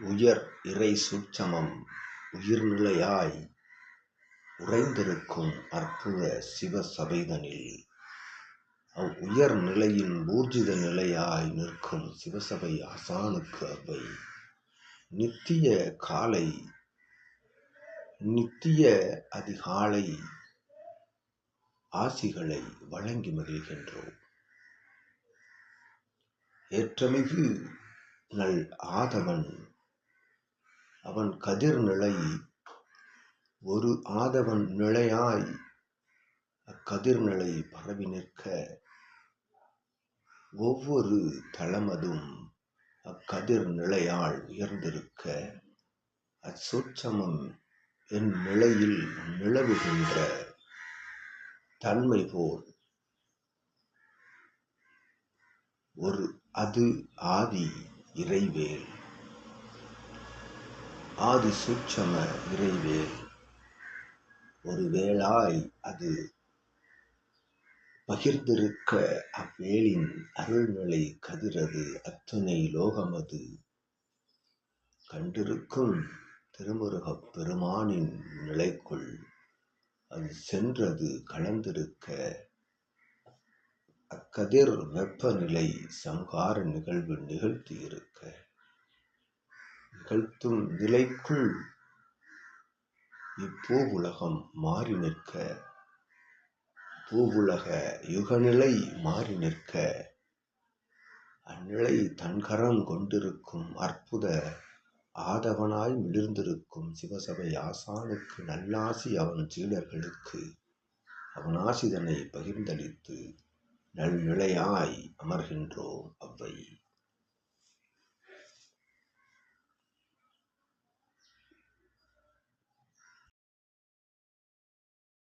உயர் இறை சுட்சமம் உயிர்நிலையாய் உறைந்திருக்கும் அற்புத சிவ சபைதனில் அவ் உயர் நிலையின் ஊர்ஜித நிலையாய் நிற்கும் சிவசபை ஆசானுக்கு அவை. நித்திய காலை நித்திய அதிகாலை ஆசிகளை வழங்கி மகிழ்கின்றோம். ஏற்றமிகு நல் ஆதவன் அவன் கதிர் நிலை ஒரு ஆதவன் நிலையாய் அக்கதிர் நிலை பரவி நிற்க ஒவ்வொரு தளமதும் அக்கதிர் நிலையால் உயர்ந்திருக்க அச்சொச்சமம் என் நிலையில் நிலவுகின்ற தன்மை போல். ஒரு அது ஆதி இறைவேல். ஆதி சூட்சம இறைவேல் ஒருவேளாய் அது பகிர்ந்திருக்க அவ்வேளின் அருள்நிலை கதிரது அத்துணை லோகமது. கண்டிருக்கும் திருமுருகப் பெருமானின் நிலைக்குள் அது சென்றது கலந்திருக்க அக்கதிர் வெப்பநிலை சங்கார நிகழ்வு நிகழ்த்தியிருக்க. நிகழ்த்தும் நிலைக்குள் இப்பூ உலகம் மாறி நிற்க பூவுலக யுகநிலை மாறி நிற்க அந்நிலை தன்கரம் கொண்டிருக்கும் அற்புத ஆதவனாய் மிளிர்ந்திருக்கும் சிவசபை ஆசானுக்கு நல்லாசி அவன் சீடர்களுக்கு அவன் ஆசிதனை பகிர்ந்தளித்து நல்நிலையாய் அமர்கின்றோம் அவ்வை.